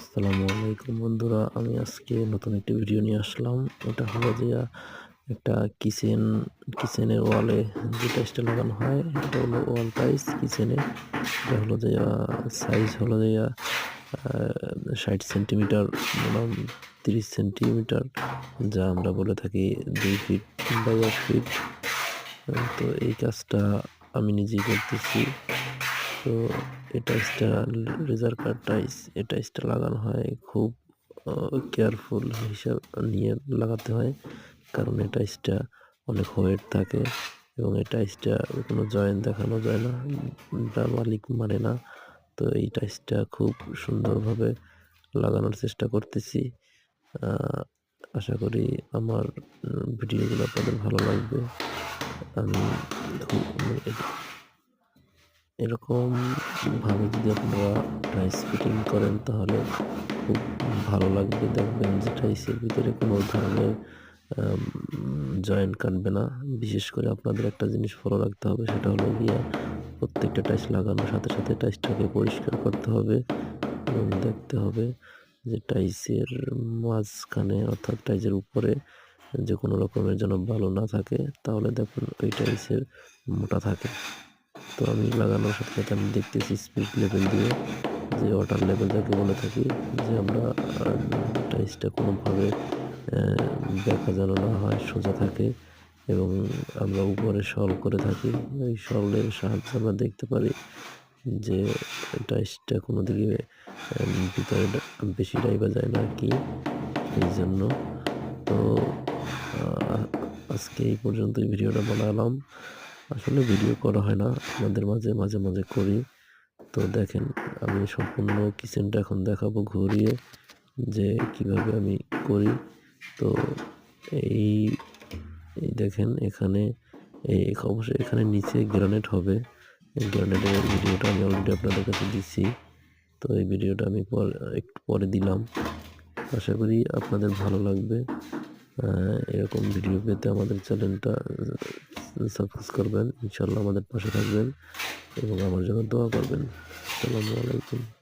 আসসালামু আলাইকুম বন্ধুরা, আমি আজকে নতুন একটি ভিডিও নিয়ে আসলাম। এটা হলো যে একটা কিচেন কিচেনের ওয়ালে যে টাইসটা লাগানো হয়, এটা হলো ওয়াল টাইস কিচেনে এটা হলো যে সাইজ হলো যে ষাট সেন্টিমিটার তিরিশ সেন্টিমিটার যা আমরা বলে থাকি দুই ফিট বাই এক ফিট তো এই কাজটা আমি নিজেই করতেছি। তো টাইসটা লেজার কাট টাইস এই লাগানো হয়। খুব কেয়ারফুল হিসাব নিয়ে লাগাতে হয়, কারণ এই টাইসটা অনেক ওয়েট থাকে এবং এই টাইসটা কোনো জয়েন্ট দেখানো যায় না, এটা মালিক মানে না। তো এই টাইসটা খুব সুন্দরভাবে লাগানোর চেষ্টা করতেছি। আশা করি আমার ভিডিওগুলো আপনাদের ভালো লাগবে। আমি খুব মানে এরকম ভাবে যদি আপনারা টাইস ফিটিং করেন তাহলে খুব ভালো লাগবে। দেখবেন যে টাইসের ভিতরে কোনো ধরনের জয়েন্ট কাটবে না। বিশেষ করে আপনাদের একটা জিনিস ফলো রাখতে হবে, সেটা হলো গিয়া প্রত্যেকটা টাইস লাগানোর সাথে সাথে টাইসটাকে পরিষ্কার করতে হবে এবং দেখতে হবে যে টাইসের মাঝখানে অর্থাৎ টাইসের উপরে যে কোনো রকমের যেন ভালো না থাকে, তাহলে দেখুন ওই টাইসের মোটা থাকে। তো আমি লাগানোর সাথে সাথে আমি দেখতেছি স্পিড লেভেল দিয়ে, যে ওয়াটার লেভেল যাকে বলে থাকি, যে আমরা টাইসটা কোনোভাবে দেখা যেন না হয়, সোজা থাকে এবং আমরা উপরে সল করে থাকি। ওই সলের সাহায্যে আমরা দেখতে পারি যে টাইসটা কোনো দিকে ভিতরে বেশি ডাইবা যায় না কি, এই জন্য। তো আজকে এই পর্যন্তই ভিডিওটা বানালাম। আসলে ভিডিও করা হয় না। আমাদের মাঝে মাঝে মাঝে করি। তো দেখেন, আমি সম্পূর্ণ কিচেনটা এখন দেখাবো ঘুরিয়ে যে কীভাবে আমি করি। তো এই এই দেখেন, এখানে, এই অবশ্যই এখানে নিচে গ্রানেট হবে। গ্রানেটের ভিডিওটা আমি অলরেডি আপনাদের কাছে দিচ্ছি তো এই ভিডিওটা আমি পর একটু পরে দিলাম। আশা করি আপনাদের ভালো লাগবে। এরকম ভিডিও পেতে আমাদের চ্যানেলটা সাবস্ক্রাইব করবেন। ইনশাল্লাহ আমাদের পাশে থাকবেন এবং আমার জন্য দোয়া করবেন। আসসালামু আলাইকুম।